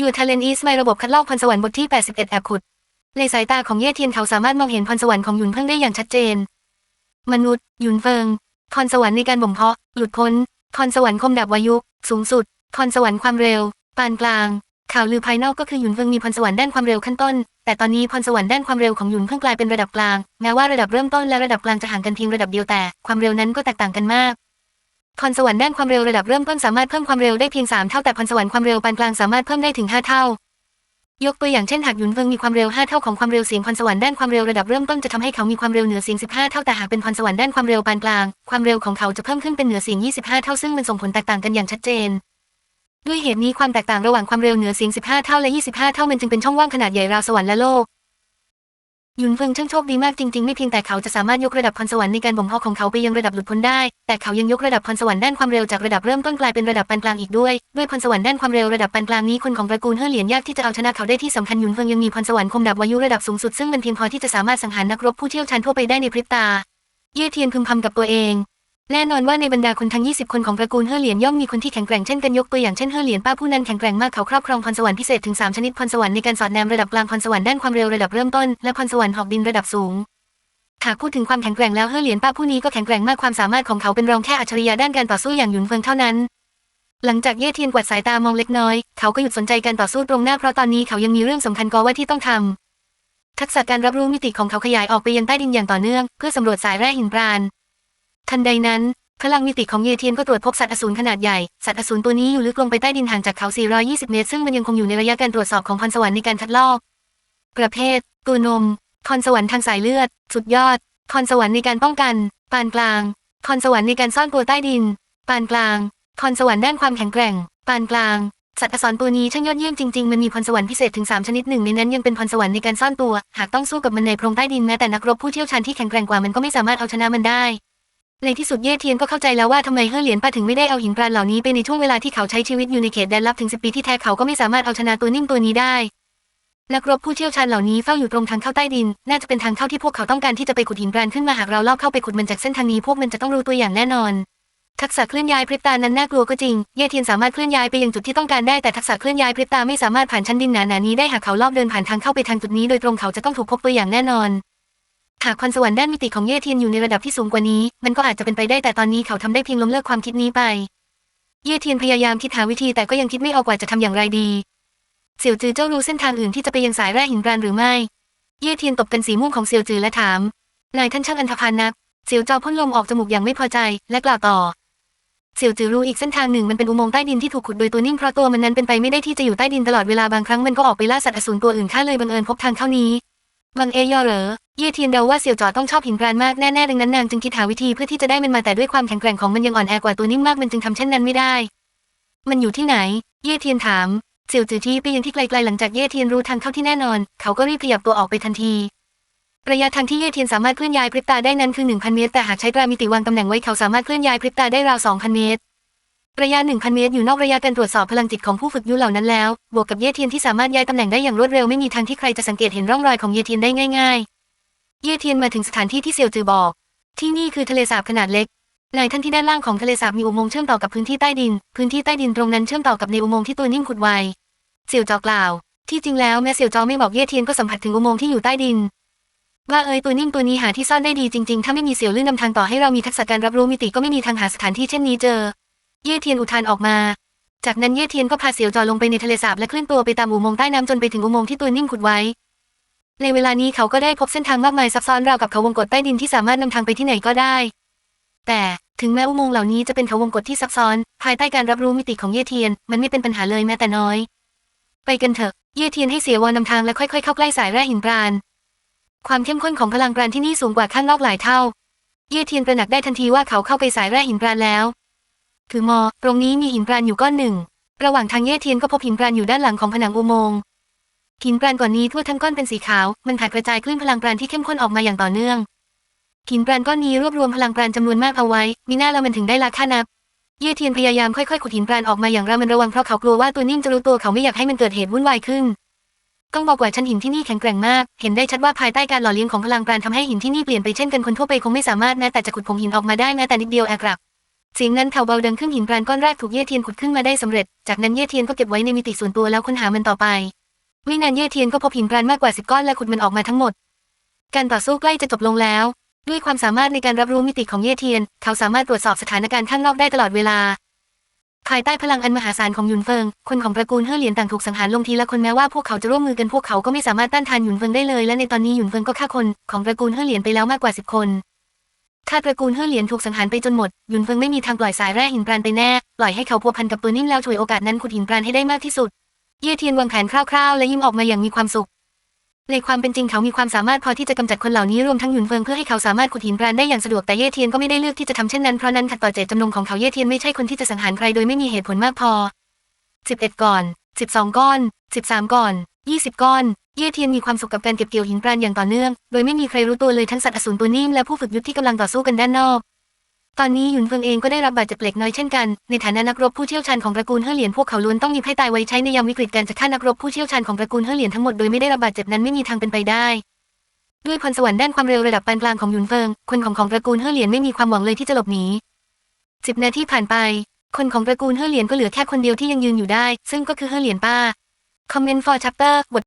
อยู่ทาเลนอีสไมระบบคัดลอกพรสวรรค์บทที่ 81 แอบขุด ในสายตาของเย่เทียนเขาสามารถมองเห็นพรสวรรค์ของหยุนเพิ่งได้อย่างชัดเจน มนุษย์ หยุนเฟิงพรสวรรค์ในการบ่มเพาะ หลุดพ้นพรสวรรค์คมดาบวายุ สูงสุดพรสวรรค์ความเร็ว ปานกลาง ข่าวลือภายนอกก็คือหยุนเฟิงมีพรสวรรค์ด้านความเร็วขั้นต้น แต่ตอนนี้พรสวรรค์ด้านความเร็วของหยุนเพิ่งกลายเป็นระดับกลาง แม้ว่าระดับเริ่มต้นและระดับกลางจะห่างกันเพียงระดับเดียวแต่ ความเร็วนั้นก็แตกต่างกันมาก พรสวรรค์ด้านความเร็วระดับเริ่มต้นสามารถเพิ่มความเร็วได้เพียง 3 เท่าแต่พรสวรรค์ความเร็วปานกลางสามารถเพิ่มได้ถึง 5 เท่า ยกตัวอย่างเช่นหากหยุนเฟิงมีความเร็ว 5 เท่าของความเร็วเสียงพรสวรรค์ด้านความเร็วระดับเริ่มต้นจะทำให้เขามีความเร็วเหนือเสียง 15 เท่าแต่หากเป็นพรสวรรค์ด้านความเร็วปานกลาง ความเร็วของเขาจะเพิ่มขึ้นเป็นเหนือเสียง 25 เท่าซึ่งมันส่งผลแตกต่างกันอย่างชัดเจนด้วยเหตุนี้ความแตกต่างระหว่างความเร็วเหนือเสียง 15 เท่าและ 25 เท่ามันจึงเป็นช่องว่างขนาดใหญ่ราวสวรรค์และโลก ยุนเฟิงช่างโชคดีมากจริงๆ ไม่เพียงแต่เขาจะสามารถยกระดับพรสวรรค์ในการบ่มเพาะของเขาไปยังระดับหลุดพ้นได้ แต่เขายังยกระดับพรสวรรค์ด้านความเร็วจากระดับเริ่มต้นกลายเป็นระดับปานกลางอีกด้วย ด้วยพรสวรรค์ด้านความเร็วระดับปานกลางนี้คนของตระกูลเฮ่อเหลียนยากที่จะเอาชนะเขาได้ที่สำคัญยุนเฟิงยังมีพรสวรรค์คมดาบวายุระดับสูงสุดซึ่งมันเพียงพอที่จะสามารถสังหารนักรบผู้เชี่ยวชาญทั่วไปได้ในพริบตา เย่เทียนพึมพำกับตัวเอง แน่นอนว่าในบรรดาคนทั้ง 20 คนของตระกูลเฮ่อเหลียนย่อมมีคนที่แข็งแกร่งเช่นกันยกตัวอย่างเช่นเฮ่อเหลียนป้าผู้นั้นแข็งแกร่งมากเขาครอบครองพรสวรรค์พิเศษถึง 3 ชนิดพรสวรรค์ในการสอดแนมระดับกลางพรสวรรค์ด้านความเร็วระดับเริ่มต้นและพรสวรรค์หอกดินระดับสูงหากพูดถึงความแข็งแกร่งแล้วเฮ่อเหลียนป้าผู้นี้ก็แข็งแกร่งมากความสามารถของเขาเป็นรองแค่อัจฉริยะด้านการต่อสู้อย่างหยุนเฟิงเท่านั้น หลังจากเย่เทียนกวาดสายตามองเล็กน้อย เขาก็หยุดสนใจการต่อสู้ตรงหน้าเพราะตอนนี้เขายังมีเรื่องสำคัญกว่าที่ต้องทำทักษะการรับรู้มิติของเขาขยายออกไปยังใต้ดินอย่างต่อเนื่อง เพื่อสำรวจสายแร่หินปราณ ทันใดนั้น พลังมิติของเยเทียนก็ตรวจพบสัตว์อสูรขนาดใหญ่ สัตว์อสูรตัวนี้อยู่ลึกลงไปใต้ดินห่างจากเขา 420 เมตร ซึ่งมันยังคงอยู่ในระยะการตรวจสอบของพรสวรรค์ในการคัดลอก ประเภท ตัวนม พรสวรรค์ทางสายเลือด สุดยอด พรสวรรค์ในการป้องกัน ปานกลาง พรสวรรค์ในการซ่อนตัวใต้ดิน ปานกลาง พรสวรรค์ด้านความแข็งแกร่ง ปานกลาง สัตว์อสรตัวนี้ช่างยอดเยี่ยมจริงๆ มันมีพรสวรรค์พิเศษถึง 3 ชนิดหนึ่งในนั้นยังเป็นพรสวรรค์ในการซ่อนตัว หากต้องสู้กับมันในโพรงใต้ดินแม้แต่นักรบผู้เชี่ยวชาญที่แข็งแกร่งกว่ามันก็ไม่สามารถเอาชนะมันได้ ในที่สุดเย่เทียนก็เข้าใจแล้วว่าทำไมเฮ่อเหลียนป้าถึงไม่ได้เอาหินปราณเหล่านี้ไปในช่วงเวลาที่เขาใช้ชีวิตอยู่ในเขตแดนลับถึงสิบปีที่แท้เขาก็ไม่สามารถเอาชนะตัวนิ่มตัวนี้ได้นักรบผู้เชี่ยวชาญเหล่านี้เฝ้าอยู่ตรงทางเข้าใต้ดิน น่าจะเป็นทางเข้าที่พวกเขาต้องการที่จะไปขุดหินปราณขึ้นมาหากเราลอบเข้าไปขุดมันจากเส้นทางนี้พวกมันจะต้องรู้ตัวอย่างแน่นอน ทักษะเคลื่อนย้ายพริบตานั้นน่ากลัวก็จริง เย่เทียนสามารถเคลื่อนย้ายไปยังจุดที่ต้องการได้แต่ทักษะเคลื่อนย้ายพริบตาไม่สามารถผ่านชั้นดินหนาๆนี้ได้หากเขาลอบเดินผ่านทางเข้าไปทางจุดนี้โดยตรงเขาจะต้องถูกพบตัวอย่างแน่นอน หากพรสวรรค์ด้านมิติของเย่เทียนอยู่ในระดับที่สูงกว่านี้ มันก็อาจจะเป็นไปได้แต่ตอนนี้เขาทำได้เพียงล้มเลิกความคิดนี้ไป เย่เทียนพยายามคิดหาวิธีแต่ก็ยังคิดไม่ออกว่าจะทำอย่างไรดี เสี่ยวจือเจ้ารู้เส้นทางอื่นที่จะไปยังสายแร่หินปราณหรือไม่ เย่เทียนตบกันสีม่วงของเสี่ยวจือและถาม นายท่านช่างอันธพาลนัก เสี่ยวจอพ่นลมออกจมูกอย่างไม่พอใจ และกล่าวต่อ เสี่ยวจือรู้อีกเส้นทางหนึ่งมันเป็นอุโมงค์ใต้ดินที่ถูกขุดโดยตัวนิ่มเพราะตัวมันนั้นเป็นไปไม่ได้ที่จะอยู่ใต้ดินตลอดเวลาบางครั้งมันก็ออกไปล่าสัตว์อสูรตัวอื่นข้าเลยบังเอิญพบทางเข้านี้ บังเอยอเหรอเย่เทียนเดาว่าเสี่ยวจอต้องชอบหินปราณมากแน่ๆดังนั้นนางจึงคิดหาวิธีเพื่อที่จะได้มันมาแต่ด้วยความแข็งแกร่งของมันยังอ่อนแอกว่าตัวนิ่มมากมันจึงทำเช่นนั้นไม่ได้ มันอยู่ที่ไหน เย่เทียนถามเสี่ยวจือที่ไปยังที่ไกลๆหลังจากเย่เทียนรู้ทางเข้าที่แน่นอน เขาก็รีบขยับตัวออกไปทันที ระยะทางที่เย่เทียนสามารถเคลื่อนย้ายพริบตาได้นั้นคือ 1,000 เมตร แต่หากใช้ตรามิติวางตำแหน่งไว้เขาสามารถเคลื่อนย้ายพริบตาได้ราว 2,000 เมตร ระยะ 1,000 เมตรอยู่นอกระยะการตรวจสอบพลังจิตของผู้ฝึกยุเหล่านั้นแล้ว บวกกับเย่เทียนที่สามารถย้ายตำแหน่งได้อย่างรวดเร็วไม่มีทางที่ใครจะสังเกตเห็นร่องรอยของเย่เทียนได้ง่าย ๆ เย่เทียนมาถึงสถานที่ที่เซียวจือบอก ที่นี่คือทะเลสาบขนาดเล็กในท่านที่ด้านล่างของทะเลสาบมีอุโมงค์เชื่อมต่อกับพื้นที่ใต้ดิน พื้นที่ใต้ดินตรงนั้นเชื่อมต่อกับในอุโมงค์ที่ตัวนิ่มขุดไว้เสี่ยวจอกล่าว ที่จริงแล้วแม้เสี่ยวจอไม่บอกเย่เทียนก็สัมผัสถึงอุโมงค์ที่อยู่ใต้ดินว่าเอ้ยตัวนิ่มตัวนี้หาที่ซ่อนได้ดีจริงๆ ถ้าไม่มีเสี่ยวลื่นนำทางต่อให้เรามีทักษะการรับรู้มิติก็ไม่มีทางหาสถานที่เช่นนี้เจอ เย่เทียนอุทานออกมา จากนั้นเย่เทียนก็พาเสี่ยวจอลงไปในทะเลสาบและเคลื่อนตัวไปตามอุโมงค์ใต้น้ำจนไปถึงอุโมงค์ที่ตัวนิ่มขุดไว้ ในเวลานี้เขาก็ได้พบเส้นทางมากมายซับซ้อนราวกับเขาวงกฏใต้ดินที่สามารถนำทางไปที่ไหนก็ได้ แต่ถึงแม้อุโมงค์เหล่านี้จะเป็นเขาวงกฏที่ซับซ้อน ภายใต้การรับรู้มิติของเย่เทียน มันไม่เป็นปัญหาเลยแม้แต่น้อย ไปกันเถอะ เย่เทียนให้เสียวอนนำทางและค่อยๆเข้าใกล้สายแร่หินปราณความเข้มข้นของพลังปราณที่นี่สูงกว่าข้างนอกหลายเท่า เย่เทียนตระหนักได้ทันทีว่าเขาเข้าไปสายแร่หินปราณแล้ว คือมอ ตรงนี้มีหินปราณอยู่ก้อนหนึ่ง ระหว่างทางเย่เทียนก็พบหินปราณอยู่ด้านหลังของผนังอุโมงค์ หินปราณก่อนนี้ทั่วทั้งก้อนเป็นสีขาว มันแผ่กระจายคลื่นพลังปราณที่เข้มข้นออกมาอย่างต่อเนื่อง หินปราณก้อนนี้รวบรวมพลังปราณจำนวนมากเอาไว้ มีหน้าแล้วมันถึงได้ราคานับ เย่เทียนพยายามค่อยๆขุดหินปราณออกมาอย่างระมัดระวังเพราะเขากลัวว่าตัวนิ่มจะรู้ตัวเขาไม่อยากให้มันเกิดเหตุวุ่นวายขึ้นต้องบอกว่าชั้นหินที่นี่แข็งแกร่งมาก เห็นได้ชัดว่าภายใต้การหล่อเลี้ยงของพลังปราณทำให้หินที่นี่เปลี่ยนไปเช่นกันคนทั่วไปคงไม่สามารถแม้แต่จะขุดผงหินออกมาได้แม้แต่นิดเดียวแอกรับ เสียงนั้นเขาเบาดังขึ้นหินแปรนก้อนแรกถูกเย่เทียนขุดขึ้นมาได้สำเร็จ จากนั้นเย่เทียนก็เก็บไว้ในมิติส่วนตัวแล้วค้นหามันต่อไป ไม่นานเย่เทียนก็พบหินแปรนมากกว่าสิบก้อนและขุดมันออกมาทั้งหมด การต่อสู้ใกล้จะจบลงแล้ว ด้วยความสามารถในการรับรู้มิติของเย่เทียน เขาสามารถตรวจสอบสถานการณ์ข้างนอกได้ตลอดเวลา ภายใต้พลังอันมหาศาลของหยุนเฟิง คนของตระกูลเฮ่อเหลียนต่างถูกสังหารลงทีละคนแม้ว่าพวกเขาจะร่วมมือกันพวกเขาก็ไม่สามารถต้านทานหยุนเฟิงได้เลย และในตอนนี้หยุนเฟิงก็ฆ่าคนของตระกูลเฮ่อเหลียนไปแล้วมากกว่าสิบคน ถ้าตระกูลเฮ่อเหลียนถูกสังหารไปจนหมดหยุนเฟิงไม่มีทางปล่อยสายแร่หินปราณไปแน่ ปล่อยให้เขาพัวพันกับปืนนิ่มแล้วฉวยโอกาสนั้นขุดหินปราณให้ได้มากที่สุด เย่เทียนวางแผนคร่าวๆ และยิ้มออกมาอย่างมีความสุข ในความเป็นจริงเขามีความสามารถพอที่จะกำจัดคนเหล่านี้รวมทั้งหยุนเฟิงเพื่อให้เขาสามารถขุดหินปราณได้อย่างสะดวกแต่เย่เทียนก็ไม่ได้เลือกที่จะทำเช่นนั้นเพราะนั้นขัดต่อเจตจำนงของเขาเย่เทียนไม่ใช่คนที่จะสังหารใครโดยไม่มีเหตุผลมากพอ11ก่อน12 ก้อน 13ก่อน 20 ก้อน เย่เทียนมีความสุขกับการเก็บเกี่ยวหินปราณอย่างต่อเนื่อง โดยไม่มีใครรู้ตัวเลยทั้งสัตว์อสูรตัวนิ่มและผู้ฝึกยุทธที่กำลังต่อสู้กันด้านนอก ตอนนี้หยุนเฟิงเองก็ได้รับบาดเจ็บเล็กน้อยเช่นกัน ในฐานะนักรบผู้เชี่ยวชาญของตระกูลเฮ่อเหลียนพวกเขาล้วนต้องมีไพ่ตายไว้ใช้ในยามวิกฤตการจะฆ่านักรบผู้เชี่ยวชาญของตระกูลเฮ่อเหลียนทั้งหมดโดยไม่ได้รับบาดเจ็บนั้นไม่มีทางเป็นไปได้ด้วยพรสวรรค์ด้านความเร็วระดับปานกลางของหยุนเฟิง คนของของตระกูลเฮ่อเหลียนไม่มีความหวังเลยที่จะหลบหนีสิบนาทีผ่านไป คนของตระกูลเฮ่อเหลียนก็เหลือแค่คนเดียวที่ยังยืนอยู่ได้ ซึ่งก็คือเฮ่อเหลียนป้าคอมเมนต์ for chapter บท